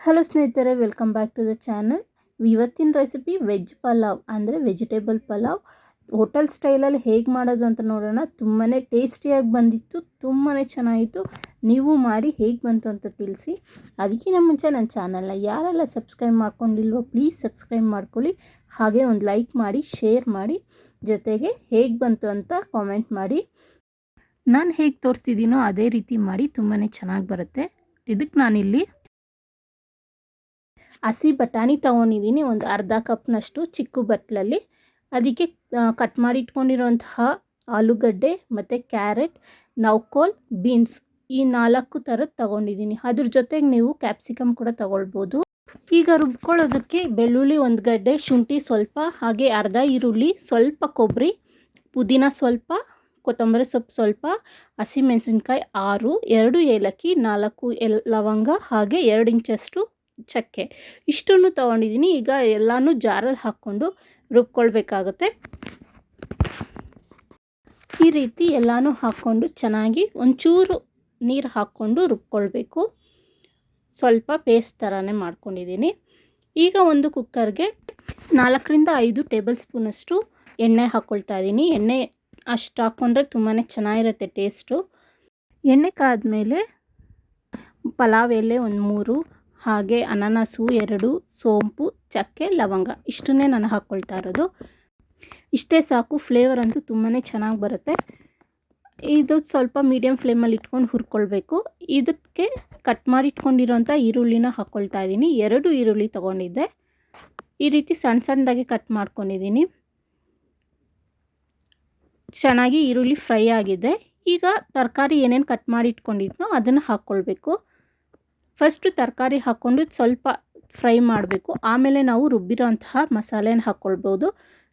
Hello ಸ್ನೇಹಿತರೆ welcome back to the channel ಇವತ್ತಿನ recipe veg pulao ಅಂದರೆ ವೆಜಿಟೇಬಲ್ ಪಲಾವ್ ಹೋಟೆಲ್ ಸ್ಟೈಲಲ್ಲಿ ಹೇಗೆ ಮಾಡೋದು ಅಂತ ನೋಡೋಣ. ತುಂಬಾ ಟೇಸ್ಟಿಯಾಗಿ ಬಂದಿತ್ತು ತುಂಬಾ ಚೆನ್ನಾಗಿತ್ತು. ನೀವು ಮಾಡಿ ಹೇಗೆ ಬಂತು ಅಂತ ತಿಳಿಸಿ. ಅದಕ್ಕಿಂತ ಮುಂಚೆ ನನ್ನ ಚಾನಲ್ನ ಯಾರೆಲ್ಲ ಸಬ್ಸ್ಕ್ರೈಬ್ ಮಾಡ್ಕೊಂಡಿಲ್ವೋ ಪ್ಲೀಸ್ ಸಬ್ಸ್ಕ್ರೈಬ್ ಮಾಡ್ಕೊಳ್ಳಿ. ಹಾಗೆ ಒಂದು ಲೈಕ್ ಮಾಡಿ ಶೇರ್ ಮಾಡಿ. ಜೊತೆಗೆ ಹೇಗೆ ಬಂತು ಅಂತ ಕಾಮೆಂಟ್ ಮಾಡಿ. ನಾನು ಹೇಗೆ ತೋರಿಸ್ತಿದ್ದೀನೋ ಅದೇ ರೀತಿ ಮಾಡಿ ತುಂಬಾ ಚೆನ್ನಾಗಿ ಬರುತ್ತೆ. ಇದಕ್ಕೆ ನಾನಿಲ್ಲಿ ಹಸಿ ಬಟಾಣಿ ತೊಗೊಂಡಿದ್ದೀನಿ, ಒಂದು ಅರ್ಧ ಕಪ್ನಷ್ಟು ಚಿಕ್ಕ ಬಟ್ಲಲ್ಲಿ. ಅದಕ್ಕೆ ಕಟ್ ಮಾಡಿ ಇಟ್ಕೊಂಡಿರೋಂತಹ ಆಲೂಗಡ್ಡೆ ಮತ್ತು ಕ್ಯಾರೆಟ್ ನೌಕೋಲ್ ಬೀನ್ಸ್ ಈ ನಾಲ್ಕು ಥರದ್ದು ತೊಗೊಂಡಿದ್ದೀನಿ. ಅದ್ರ ಜೊತೆಗೆ ನೀವು ಕ್ಯಾಪ್ಸಿಕಮ್ ಕೂಡ ತೊಗೊಳ್ಬೋದು. ಈಗ ರುಬ್ಕೊಳ್ಳೋದಕ್ಕೆ ಬೆಳ್ಳುಳ್ಳಿ, ಒಂದು ಗಡ್ಡೆ ಶುಂಠಿ ಸ್ವಲ್ಪ, ಹಾಗೆ ಅರ್ಧ ಈರುಳ್ಳಿ, ಸ್ವಲ್ಪ ಕೊಬ್ಬರಿ ಪುದೀನ ಸ್ವಲ್ಪ, ಕೊತ್ತಂಬರಿ ಸೊಪ್ಪು ಸ್ವಲ್ಪ ಹಸಿಮೆಣಸಿನ್ಕಾಯಿ ಆರು, ಎರಡು ಏಲಕ್ಕಿ, ನಾಲ್ಕು ಎಲ್, ಲವಂಗ, ಹಾಗೆ ಎರಡು ಇಂಚಷ್ಟು ಚಕ್ಕೆ. ಇಷ್ಟನ್ನು ತೊಗೊಂಡಿದ್ದೀನಿ. ಈಗ ಎಲ್ಲನೂ ಜಾರಲ್ಲಿ ಹಾಕ್ಕೊಂಡು ರುಬ್ಕೊಳ್ಬೇಕಾಗತ್ತೆ. ಈ ರೀತಿ ಎಲ್ಲನೂ ಹಾಕ್ಕೊಂಡು ಚೆನ್ನಾಗಿ ಒಂಚೂರು ನೀರು ಹಾಕ್ಕೊಂಡು ರುಬ್ಕೊಳ್ಬೇಕು. ಸ್ವಲ್ಪ ಪೇಸ್ಟ್ ಥರನೇ ಮಾಡ್ಕೊಂಡಿದ್ದೀನಿ. ಈಗ ಒಂದು ಕುಕ್ಕರ್ಗೆ ನಾಲ್ಕರಿಂದ ಐದು ಟೇಬಲ್ ಸ್ಪೂನಷ್ಟು ಎಣ್ಣೆ ಹಾಕ್ಕೊಳ್ತಾ ಇದ್ದೀನಿ. ಎಣ್ಣೆ ಅಷ್ಟು ಹಾಕ್ಕೊಂಡ್ರೆ ತುಂಬಾ ಚೆನ್ನಾಗಿರುತ್ತೆ ಟೇಸ್ಟು. ಎಣ್ಣೆ ಕಾದ ಮೇಲೆ ಪಲಾವ್ ಎಲೆ ಒಂದು ಮೂರು ಹಾಗೆ ಅನಾನಸು ಎರಡು, ಸೋಂಪು, ಚಕ್ಕೆ, ಲವಂಗ. ಇಷ್ಟನ್ನೇ ನಾನು ಹಾಕ್ಕೊಳ್ತಾ ಇರೋದು. ಇಷ್ಟೇ ಸಾಕು ಫ್ಲೇವರ್ ಅಂತೂ ತುಂಬಾ ಚೆನ್ನಾಗಿ ಬರುತ್ತೆ. ಇದು ಸ್ವಲ್ಪ ಮೀಡಿಯಮ್ ಫ್ಲೇಮಲ್ಲಿ ಇಟ್ಕೊಂಡು ಹುರ್ಕೊಳ್ಬೇಕು. ಇದಕ್ಕೆ ಕಟ್ ಮಾಡಿ ಇಟ್ಕೊಂಡಿರೋಂಥ ಈರುಳ್ಳಿನ ಹಾಕ್ಕೊಳ್ತಾ ಇದ್ದೀನಿ. ಎರಡು ಈರುಳ್ಳಿ ತೊಗೊಂಡಿದ್ದೆ. ಈ ರೀತಿ ಸಣ್ಣ ಸಣ್ಣದಾಗಿ ಕಟ್ ಮಾಡ್ಕೊಂಡಿದ್ದೀನಿ. ಚೆನ್ನಾಗಿ ಈರುಳ್ಳಿ ಫ್ರೈ ಆಗಿದೆ. ಈಗ ತರಕಾರಿ ಏನೇನು ಕಟ್ ಮಾಡಿ ಇಟ್ಕೊಂಡಿದ್ನೋ ಅದನ್ನು ಹಾಕ್ಕೊಳ್ಬೇಕು ಫಸ್ಟು ತರಕಾರಿ ಹಾಕ್ಕೊಂಡು ಸ್ವಲ್ಪ ಫ್ರೈ ಮಾಡಬೇಕು. ಆಮೇಲೆ ನಾವು ರುಬ್ಬಿರೋ ಅಂತಹ ಮಸಾಲೆನ ಹಾಕ್ಕೊಳ್ಬೋದು.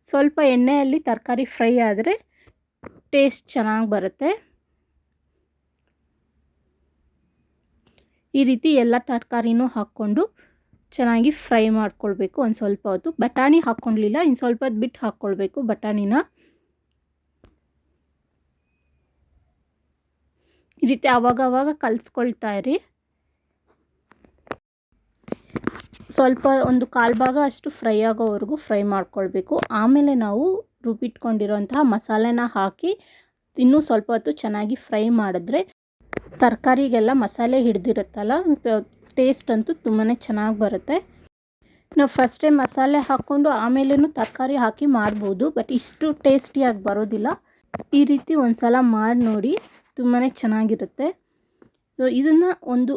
ಸ್ವಲ್ಪ ಎಣ್ಣೆಯಲ್ಲಿ ತರಕಾರಿ ಫ್ರೈ ಆದರೆ ಟೇಸ್ಟ್ ಚೆನ್ನಾಗಿ ಬರುತ್ತೆ. ಈ ರೀತಿ ಎಲ್ಲ ತರಕಾರಿನೂ ಹಾಕ್ಕೊಂಡು ಚೆನ್ನಾಗಿ ಫ್ರೈ ಮಾಡ್ಕೊಳ್ಬೇಕು ಒಂದು ಸ್ವಲ್ಪ ಹೊತ್ತು. ಬಟಾಣಿ ಹಾಕ್ಕೊಳ್ಲಿಲ್ಲ ಇನ್ನು ಸ್ವಲ್ಪ ಹೊತ್ತು ಬಿಟ್ಟು ಹಾಕ್ಕೊಳ್ಬೇಕು ಬಟಾಣಿನ. ಈ ರೀತಿ ಆವಾಗ ಆವಾಗ ಕಲಿಸ್ಕೊಳ್ತಾ ಇರಿ. ಸ್ವಲ್ಪ ಒಂದು ಕಾಲು ಭಾಗ ಅಷ್ಟು ಫ್ರೈ ಆಗೋವರೆಗೂ ಫ್ರೈ ಮಾಡ್ಕೊಳ್ಬೇಕು. ಆಮೇಲೆ ನಾವು ರುಬ್ಬಿಟ್ಕೊಂಡಿರೋಂತಹ ಮಸಾಲೆನ ಹಾಕಿ ಇನ್ನೂ ಸ್ವಲ್ಪ ಹೊತ್ತು ಚೆನ್ನಾಗಿ ಫ್ರೈ ಮಾಡಿದ್ರೆ ತರಕಾರಿಗೆಲ್ಲ ಮಸಾಲೆ ಹಿಡ್ದಿರುತ್ತಲ್ಲ ಟೇಸ್ಟ್ ಅಂತೂ ತುಂಬಾ ಚೆನ್ನಾಗಿ ಬರುತ್ತೆ. ನಾವು ಫಸ್ಟೇ ಮಸಾಲೆ ಹಾಕ್ಕೊಂಡು ಆಮೇಲೂ ತರಕಾರಿ ಹಾಕಿ ಮಾಡ್ಬೋದು ಬಟ್ ಇಷ್ಟು ಟೇಸ್ಟಿಯಾಗಿ ಬರೋದಿಲ್ಲ. ಈ ರೀತಿ ಒಂದು ಸಲ ಮಾಡಿ ನೋಡಿ ತುಂಬಾ ಚೆನ್ನಾಗಿರುತ್ತೆ. ಸೊ ಇದನ್ನು ಒಂದು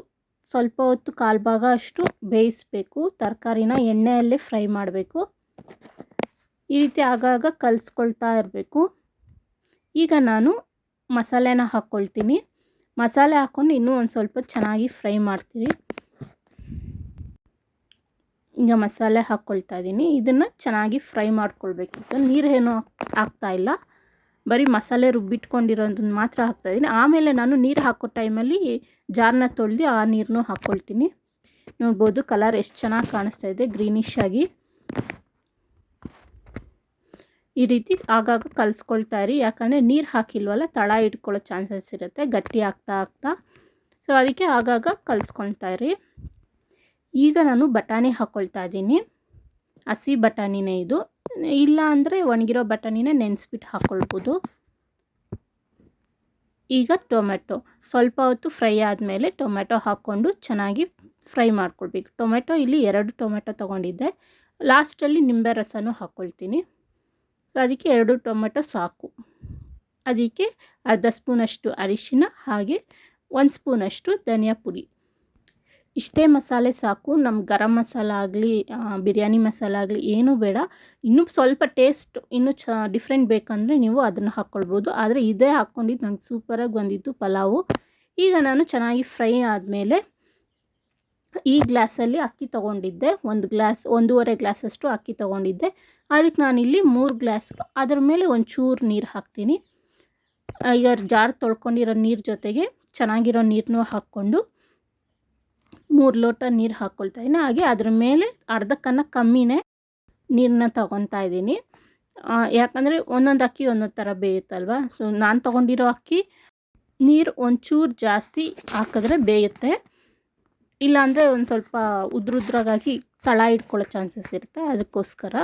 ಸ್ವಲ್ಪ ಹೊತ್ತು ಕಾಲು ಭಾಗ ಅಷ್ಟು ಬೇಯಿಸಬೇಕು. ತರಕಾರಿನ ಎಣ್ಣೆಯಲ್ಲೇ ಫ್ರೈ ಮಾಡಬೇಕು. ಈ ರೀತಿ ಆಗಾಗ ಕಲಿಸ್ಕೊಳ್ತಾ ಇರಬೇಕು. ಈಗ ನಾನು ಮಸಾಲೆನ ಹಾಕ್ಕೊಳ್ತೀನಿ. ಮಸಾಲೆ ಹಾಕ್ಕೊಂಡು ಇನ್ನೂ ಒಂದು ಸ್ವಲ್ಪ ಚೆನ್ನಾಗಿ ಫ್ರೈ ಮಾಡ್ತೀನಿ. ಈಗ ಮಸಾಲೆ ಹಾಕ್ಕೊಳ್ತಾ ಇದ್ದೀನಿ. ಇದನ್ನು ಚೆನ್ನಾಗಿ ಫ್ರೈ ಮಾಡ್ಕೊಳ್ಬೇಕಿತ್ತು. ನೀರು ಏನೂ ಆಗ್ತಾ ಇಲ್ಲ. ಬರೀ ಮಸಾಲೆ ರುಬ್ಬಿಟ್ಕೊಂಡಿರೋದನ್ನ ಮಾತ್ರ ಹಾಕ್ತಾಯಿದ್ದೀನಿ ಆಮೇಲೆ ನಾನು ನೀರು ಹಾಕೋ ಟೈಮಲ್ಲಿ ಜಾರನ್ನ ತೊಳೆದು ಆ ನೀರನ್ನೂ ಹಾಕ್ಕೊಳ್ತೀನಿ ನೋಡ್ಬೋದು ಕಲರ್ ಎಷ್ಟು ಚೆನ್ನಾಗಿ ಕಾಣಿಸ್ತಾ ಇದೆ, ಗ್ರೀನಿಶ್ ಆಗಿ. ಈ ರೀತಿ ಆಗಾಗ ಕಲಿಸ್ಕೊಳ್ತಾ ಇರಿ. ಯಾಕಂದರೆ ನೀರು ಹಾಕಿಲ್ವಲ್ಲ, ತಳ ಇಟ್ಕೊಳ್ಳೋ ಚಾನ್ಸಸ್ ಇರುತ್ತೆ, ಗಟ್ಟಿ ಆಗ್ತಾ ಆಗ್ತಾ. ಸೊ ಅದಕ್ಕೆ ಆಗಾಗ ಕಲಿಸ್ಕೊಳ್ತಾ ಇರಿ. ಈಗ ನಾನು ಬಟಾಣಿ ಹಾಕ್ಕೊಳ್ತಾ ಇದ್ದೀನಿ. ಹಸಿ ಬಟಾಣಿನೇ ಇದು. ಇಲ್ಲ ಅಂದರೆ ಒಣಗಿರೋ ಬಟಾಣಿನ ನೆನೆಸ್ಬಿಟ್ಟು ಹಾಕ್ಕೊಳ್ಬೋದು ಈಗ ಟೊಮೆಟೊ ಸ್ವಲ್ಪ ಹೊತ್ತು ಫ್ರೈ ಆದಮೇಲೆ ಟೊಮೆಟೊ ಹಾಕ್ಕೊಂಡು ಚೆನ್ನಾಗಿ ಫ್ರೈ ಮಾಡ್ಕೊಳ್ಬೇಕು. ಟೊಮೆಟೊ ಇಲ್ಲಿ ಎರಡು ಟೊಮೆಟೊ ತೊಗೊಂಡಿದ್ದೆ. ಲಾಸ್ಟಲ್ಲಿ ನಿಂಬೆ ರಸನೂ ಹಾಕ್ಕೊಳ್ತೀನಿ ಅದಕ್ಕೆ ಎರಡು ಟೊಮೆಟೊ ಸಾಕು. ಅದಕ್ಕೆ ಅರ್ಧ ಸ್ಪೂನಷ್ಟು ಅರಿಶಿನ ಹಾಗೆ ಒಂದು ಸ್ಪೂನಷ್ಟು ಧನಿಯಾ ಪುಡಿ. ಇಷ್ಟೇ ಮಸಾಲೆ ಸಾಕು ನಮ್ಮ ಗರಂ ಮಸಾಲ ಆಗಲಿ ಬಿರಿಯಾನಿ ಮಸಾಲ ಆಗಲಿ ಏನೂ ಬೇಡ. ಇನ್ನೂ ಸ್ವಲ್ಪ ಟೇಸ್ಟ್ ಇನ್ನೂ ಚ, ಡಿಫ್ರೆಂಟ್ ಬೇಕಂದರೆ ನೀವು ಅದನ್ನು ಹಾಕ್ಕೊಳ್ಬೋದು ಆದರೆ ಇದೇ ಹಾಕ್ಕೊಂಡಿದ್ದು ನಂಗೆ ಸೂಪರಾಗಿ ಬಂದಿತ್ತು ಪಲಾವು. ಈಗ ನಾನು ಚೆನ್ನಾಗಿ ಫ್ರೈ ಆದಮೇಲೆ ಈ ಗ್ಲಾಸಲ್ಲಿ ಅಕ್ಕಿ ತೊಗೊಂಡಿದ್ದೆ. ಒಂದು ಗ್ಲಾಸ್, ಒಂದೂವರೆ ಗ್ಲಾಸಷ್ಟು ಅಕ್ಕಿ ತೊಗೊಂಡಿದ್ದೆ. ಅದಕ್ಕೆ ನಾನಿಲ್ಲಿ ಮೂರು ಗ್ಲಾಸ್ ಅದರ ಮೇಲೆ ಒಂಚೂರು ನೀರು ಹಾಕ್ತೀನಿ. ಈಗ ಜಾರ್ ತೊಳ್ಕೊಂಡಿರೋ ನೀರು ಜೊತೆಗೆ ಚೆನ್ನಾಗಿರೋ ನೀರನ್ನೂ ಹಾಕ್ಕೊಂಡು ಮೂರು ಲೋಟ ನೀರು ಹಾಕ್ಕೊಳ್ತಾ ಇದ್ದೀನಿ. ಹಾಗೆ ಅದ್ರ ಮೇಲೆ ಅರ್ಧಕ್ಕನ್ನ ಕಮ್ಮಿನೇ ನೀರನ್ನ ತಗೊತಾ ಇದ್ದೀನಿ. ಯಾಕಂದರೆ ಒಂದೊಂದು ಅಕ್ಕಿ ಒಂದೊಂದು ಥರ ಬೇಯುತ್ತಲ್ವ? ಸೊ ನಾನು ತೊಗೊಂಡಿರೋ ಅಕ್ಕಿ ನೀರು ಒಂಚೂರು ಜಾಸ್ತಿ ಹಾಕಿದ್ರೆ ಬೇಯುತ್ತೆ. ಇಲ್ಲಾಂದರೆ ಒಂದು ಸ್ವಲ್ಪ ಉದ್ರುದ್ರಾಗಾಗಿ ತಳ ಇಟ್ಕೊಳ್ಳೋ ಚಾನ್ಸಸ್ ಇರುತ್ತೆ. ಅದಕ್ಕೋಸ್ಕರ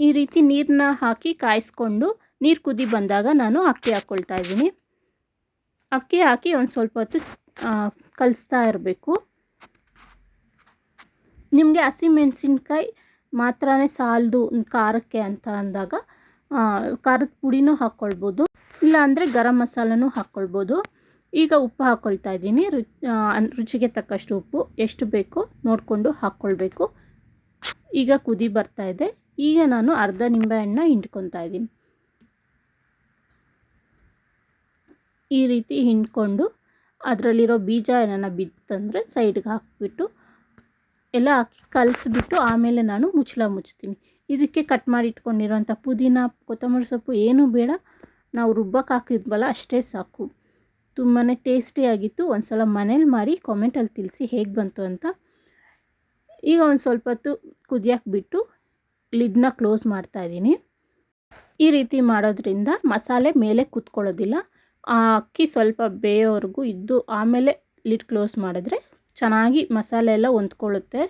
ಈ ರೀತಿ ನೀರನ್ನ ಹಾಕಿ ಕಾಯಿಸ್ಕೊಂಡು ನೀರು ಕುದಿ ಬಂದಾಗ ನಾನು ಅಕ್ಕಿ ಹಾಕ್ಕೊಳ್ತಾ ಇದ್ದೀನಿ. ಅಕ್ಕಿ ಹಾಕಿ ಒಂದು ಸ್ವಲ್ಪ ಹೊತ್ತು ಕಲಿಸ್ತಾ ಇರಬೇಕು. ನಿಮಗೆ ಹಸಿಮೆಣಸಿನ್ಕಾಯಿ ಮಾತ್ರನೇ ಸಾಲದು ಖಾರಕ್ಕೆ ಅಂತ ಅಂದಾಗ ಖಾರದ ಪುಡಿನೂ ಹಾಕ್ಕೊಳ್ಬೋದು ಇಲ್ಲಾಂದರೆ ಗರಂ ಮಸಾಲನೂ ಹಾಕ್ಕೊಳ್ಬೋದು ಈಗ ಉಪ್ಪು ಹಾಕ್ಕೊಳ್ತಾ ಇದ್ದೀನಿ. ರುಚಿಗೆ ತಕ್ಕಷ್ಟು ಉಪ್ಪು, ಎಷ್ಟು ಬೇಕೋ ನೋಡಿಕೊಂಡು ಹಾಕ್ಕೊಳ್ಬೇಕು ಈಗ ಕುದಿ ಬರ್ತಾ ಇದೆ. ಈಗ ನಾನು ಅರ್ಧ ನಿಂಬೆಹಣ್ಣ ಹಿಂಡ್ಕೊತಾ ಇದ್ದೀನಿ. ಈ ರೀತಿ ಹಿಂಡ್ಕೊಂಡು, ಅದರಲ್ಲಿರೋ ಬೀಜ ಏನಾನ ಬಿತ್ತಂದರೆ ಸೈಡ್ಗೆ ಹಾಕಿಬಿಟ್ಟು ಎಲ್ಲ ಹಾಕಿ ಕಲಿಸ್ಬಿಟ್ಟು ಆಮೇಲೆ ನಾನು ಮುಚ್ಚಳ ಮುಚ್ತೀನಿ ಇದಕ್ಕೆ ಕಟ್ ಮಾಡಿ ಇಟ್ಕೊಂಡಿರೋಂಥ ಪುದೀನ, ಕೊತ್ತಂಬರಿ ಸೊಪ್ಪು ಏನೂ ಬೇಡ. ನಾವು ರುಬ್ಬಕ್ಕೆ ಹಾಕಿದ್ವಲ್ಲ ಅಷ್ಟೇ ಸಾಕು. ತುಂಬಾ ಟೇಸ್ಟಿಯಾಗಿತ್ತು ಒಂದು ಸಲ ಮನೇಲಿ ಮಾರಿ ಕಾಮೆಂಟಲ್ಲಿ ತಿಳಿಸಿ ಹೇಗೆ ಬಂತು ಅಂತ. ಈಗ ಒಂದು ಸ್ವಲ್ಪ ಹೊತ್ತು ಕುದಿಯಕ್ಕೆ ಬಿಟ್ಟು ಲಿಡ್ನ ಕ್ಲೋಸ್ ಮಾಡ್ತಾಯಿದ್ದೀನಿ ಈ ರೀತಿ ಮಾಡೋದ್ರಿಂದ ಮಸಾಲೆ ಮೇಲೆ ಕೂತ್ಕೊಳ್ಳೋದಿಲ್ಲ. ಆ ಅಕ್ಕಿ ಸ್ವಲ್ಪ ಬೇಯೋವರೆಗೂ ಇದ್ದು ಆಮೇಲೆ ಲಿಡ್ ಕ್ಲೋಸ್ ಮಾಡಿದ್ರೆ ಚೆನ್ನಾಗಿ ಮಸಾಲೆ ಎಲ್ಲ ಹೊಂದ್ಕೊಳ್ಳುತ್ತೆ.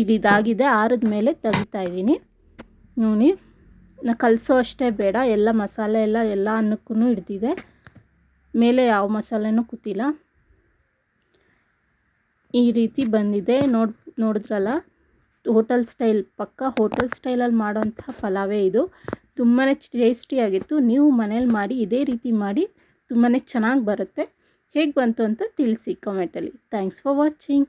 ಇದು ಇದಾಗಿದೆ, ಆರಿದ ಮೇಲೆ ತೆಗಿತಾ ಇದ್ದೀನಿ. ನೋಡಿ, ನಾ ಕಲಸೋ ಅಷ್ಟೇ ಬೇಡ, ಎಲ್ಲ ಮಸಾಲೆ ಎಲ್ಲ ಎಲ್ಲ ಅನ್ನಕ್ಕೂ ಹಿಡ್ದಿದೆ. ಮೇಲೆ ಯಾವ ಮಸಾಲೆನೂ ಕೂತಿಲ್ಲ. ಈ ರೀತಿ ಬಂದಿದೆ. ನೋಡ್, ನೋಡಿದ್ರಲ್ಲ, ಹೋಟೆಲ್ ಸ್ಟೈಲ್ ಪಕ್ಕ, ಹೋಟೆಲ್ ಸ್ಟೈಲಲ್ಲಿ ಮಾಡೋಂಥ ಪಲಾವೇ ಇದು. ತುಂಬಾ ಟೇಸ್ಟಿಯಾಗಿತ್ತು. ನೀವು ಮನೇಲಿ ಮಾಡಿ, ಇದೇ ರೀತಿ ಮಾಡಿ ತುಂಬಾ ಚೆನ್ನಾಗಿ ಬರುತ್ತೆ. ಹೇಗೆ ಬಂತು ಅಂತ ತಿಳಿಸಿ ಕಮೆಂಟಲ್ಲಿ ಥ್ಯಾಂಕ್ಸ್ ಫಾರ್ ವಾಚಿಂಗ್